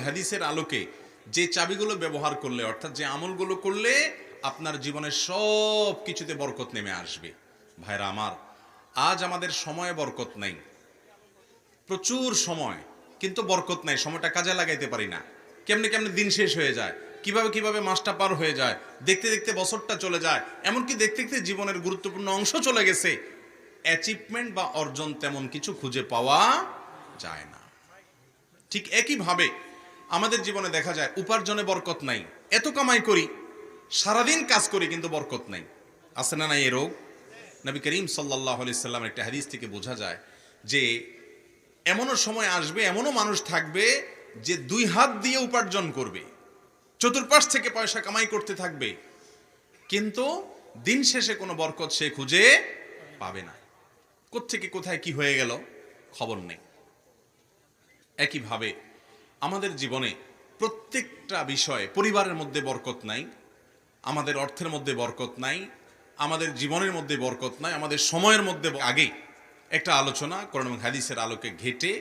হাদিসের আলোকে যে চাবিগুলো ব্যবহার করলে, অর্থাৎ যে আমলগুলো করলে আপনার জীবনের সব কিছুতে বরকত নেমে আসবে। ভাইরা আমার, আজ আমাদের সময়ে বরকত নাই। প্রচুর সময়, কিন্তু বরকত নাই, সময়টা কাজে লাগাইতে পারি না। কেমনে কেমনে দিন শেষ হয়ে যায়, কীভাবে কীভাবে মাসটা পার হয়ে যায়, দেখতে দেখতে বছরটা চলে যায়, এমনকি দেখতে দেখতে জীবনের গুরুত্বপূর্ণ অংশ চলে গেছে। অ্যাচিভমেন্ট বা অর্জন তেমন কিছু খুঁজে পাওয়া যায় না। ঠিক একইভাবে আমাদের জীবনে দেখা যায় উপার্জনে বরকত নাই। এত কামাই করি, সারাদিন কাজ করি কিন্তু বরকত নাই। আছে না নাই এ রোগ? নবী করিম সাল্লাহ আলি একটা হাদিস থেকে বোঝা যায় যে এমনও সময় আসবে, এমনও মানুষ থাকবে যে দুই হাত দিয়ে উপার্জন করবে, চতুর্পাশ থেকে পয়সা কামাই করতে থাকবে, কিন্তু দিন শেষে কোনো বরকত সে খুঁজে পাবে না। কোত্থেকে কোথায় কি হয়ে গেল? খবর নেই। একইভাবে আমাদের জীবনে প্রত্যেকটা বিষয়ে পরিবারের মধ্যে বরকত নাই, আমাদের অর্থের মধ্যে বরকত নাই, আমাদের জীবনের মধ্যে বরকত নাই, আমাদের সময়ের মধ্যে আগে একটা আলোচনা কোরআন এবং হাদিসের আলোকে ঘেটে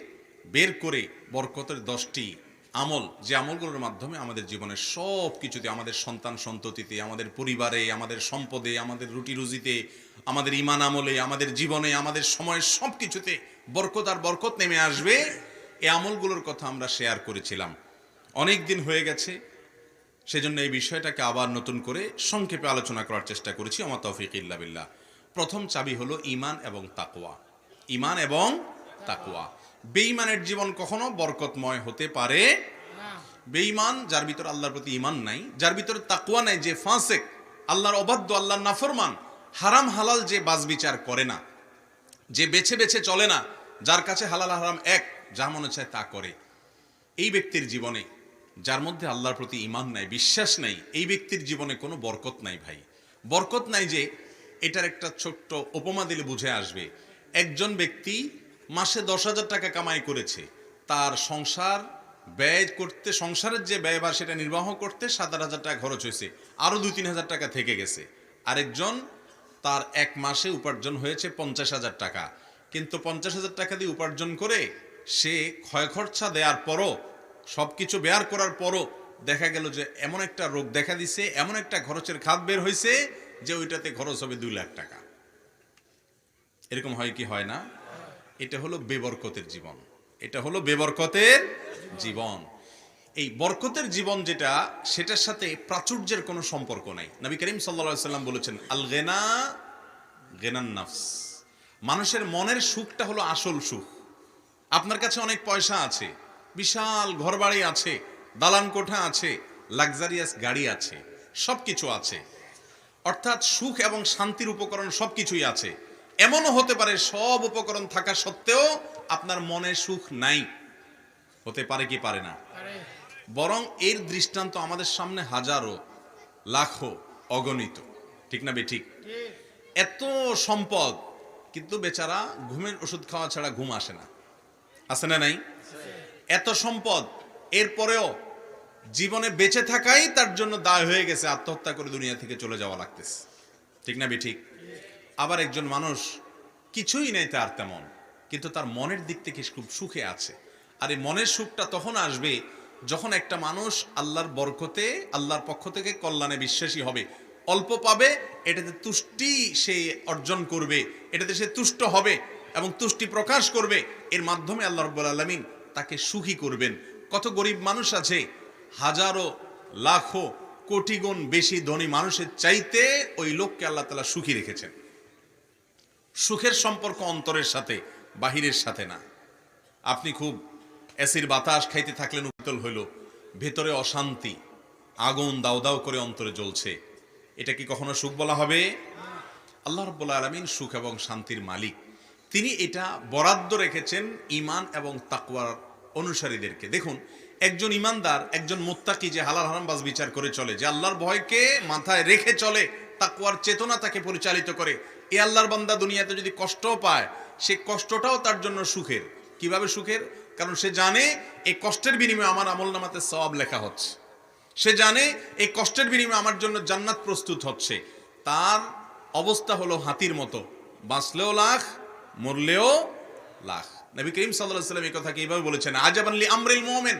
বের করে বরকতের দশটি আমল, যে আমলগুলোর মাধ্যমে আমাদের জীবনের সব কিছুতে আমাদের সন্তান সন্ততিতে, আমাদের পরিবারে, আমাদের সম্পদে, আমাদের রুটি রুজিতে, আমাদের ইমান আমলে, আমাদের জীবনে, আমাদের সময়ের সব কিছুতে বরকত আর বরকত নেমে আসবে। এই আমলগুলোর কথা আমরা শেয়ার করেছিলাম। অনেক দিন হয়ে গেছে, সেজন্য এই বিষয়টাকে আবার নতুন করে সংক্ষেপে আলোচনা করার চেষ্টা করেছি। আমার তৌফিক ইল্লা বিল্লাহ। প্রথম চাবি হলো ইমান এবং তাকওয়া। ইমান এবং তাকওয়া। বেঈমানের জীবন কখনো বরকতময় হতে পারে বেঈমান, যার ভিতর আল্লাহর প্রতি ইমান নাই, যার ভিতর তাকওয়া নাই, যে ফাঁসেক, আল্লাহর অবাধ্য, আল্লাহর নাফরমান, হারাম হালাল যে বাজবিচার করে না, যে বেছে বেছে চলে না, যার কাছে হালাল হারাম এক যা মনে চায় তা করে। এই ব্যক্তির জীবনে, যার মধ্যে আল্লাহর প্রতি ইমান নাই, বিশ্বাস নাই, এই ব্যক্তির জীবনে কোনো বরকত নাই ভাই। বরকত নাই যে এটার একটা ছোট্ট উপমা দিলে বুঝে আসবে। একজন ব্যক্তি মাসে দশ হাজার টাকা কামাই করেছে। তার সংসার ব্যয় করতে, সংসারের যে ব্যয়ভার সেটা নির্বাহ করতে সাত হাজার টাকা খরচ হয়েছে। আরও দুই তিন হাজার টাকা থেকে গেছে। আরেকজন তার এক মাসে উপার্জন হয়েছে পঞ্চাশ হাজার টাকা। কিন্তু পঞ্চাশ হাজার টাকা দিয়ে উপার্জন করে সে ক্ষয় খরচা দেওয়ার পরও সব কিছু বেয়ার করার পরও দেখা গেল যে এমন একটা রোগ দেখা দিছে, এমন একটা খরচের খাত বের হয়েছে যে ওইটাতে খরচ হবে দুই লাখ টাকা। এরকম হয় কি হয় না? এটা হলো বেবরকতের জীবন। এটা হলো বেবরকতের জীবন। এই বরকতের জীবন যেটা, সেটার সাথে প্রাচুর্যের কোনো সম্পর্ক নাই। নবী করিম সাল্লা সাল্লাম বলেছেন আল গেনা গেনান নাফস। মানুষের মনের সুখটা হলো আসল সুখ। আপনার কাছে অনেক পয়সা আছে বিশাল ঘরবাড়ি আছে দালান কোঠা আছে লাক্সারিয়াস গাড়ি আছে সব কিছু আছে। অর্থাৎ সুখ এবং শান্তির উপকরণ সব কিছুই আছে। এমনও হতে পারে সব উপকরণ থাকা সত্ত্বেও আপনার মনে সুখ নাই। হতে পারে কি পারে না? বরং এর দৃষ্টান্ত আমাদের সামনে হাজারো লাখো অগণিত। ঠিক না বে ঠিক। এত সম্পদ কিন্তু বেচারা ঘুমের ওষুধ খাওয়া ছাড়া ঘুম আসে না। আছে না নাই? এত সম্পদ, এরপরেও জীবনে বেঁচে থাকাই তার জন্য দায় হয়ে গেছে, আত্মহত্যা করে দুনিয়া থেকে চলে যাওয়া লাগতেছে। ঠিক না ঠিক আবার একজন মানুষ কিছুই নেই তার তেমন, কিন্তু তার মনের দিক থেকে খুব সুখে আছে। আর এই মনের সুখটা তখন আসবে যখন একটা মানুষ আল্লাহর বরকতে, আল্লাহর পক্ষ থেকে কল্যাণে বিশ্বাসী হবে। অল্প পাবে, এটাতে তুষ্টি সে অর্জন করবে, এটাতে সে তুষ্ট হবে। এবং তুষ্টি প্রকাশ করবে। এর মাধ্যমে আল্লাহ রব্বুল আলমিন তাকে সুখী করবেন। কত গরিব মানুষ আছে, হাজারো, লাখো কোটি গুণ বেশি ধনী মানুষের চাইতে ওই লোককে আল্লাহ তালা সুখী রেখেছেন। সুখের সম্পর্ক অন্তরের সাথে, বাহিরের সাথে না। আপনি খুব অ্যাসির বাতাস খাইতে থাকলেন, উত্তল হইল। ভেতরে অশান্তি, আগুন দাও দাও করে অন্তরে জ্বলছে। এটা কি কখনো সুখ বলা হবে? আল্লাহ রব্বুল্লা আলমিন সুখ এবং শান্তির মালিক। তিনি এটা বরাদ্দ রেখেছেন ইমান এবং তাকুয়ার অনুসারীদেরকে। দেখুন, একজন ইমানদার একজন মোত্তাকি যে হালাল হারামবাজ বিচার করে চলে, যে আল্লাহর ভয়কে মাথায় রেখে চলে তাকুয়ার চেতনা তাকে পরিচালিত করে, এ আল্লাহর বান্দা দুনিয়াতে যদি কষ্টও পায়, সে কষ্টটাও তার জন্য সুখের। কীভাবে সুখের? কারণ সে জানে এই কষ্টের বিনিময়ে আমার আমল নামাতে সব লেখা হচ্ছে। সে জানে এই কষ্টের বিনিময়ে আমার জন্য জান্নাত প্রস্তুত হচ্ছে। তার অবস্থা হলো হাতির মতো। বাঁচলেও লাখ মরলেও লাখ নবী করিম সাল্লাহ সাল্লাম এই কথা এইভাবে বলেছেন? আজাবানলি আমরিল মোমেন,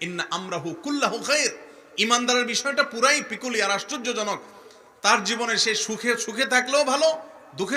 ইন্না আমরাহু কুল্লাহু খায়ের ইমানদারের বিষয়টা পুরাই পিকুলিয়ার আশ্চর্যজনক। তার জীবনে সে সুখে সুখে থাকলেও ভালো, দুঃখে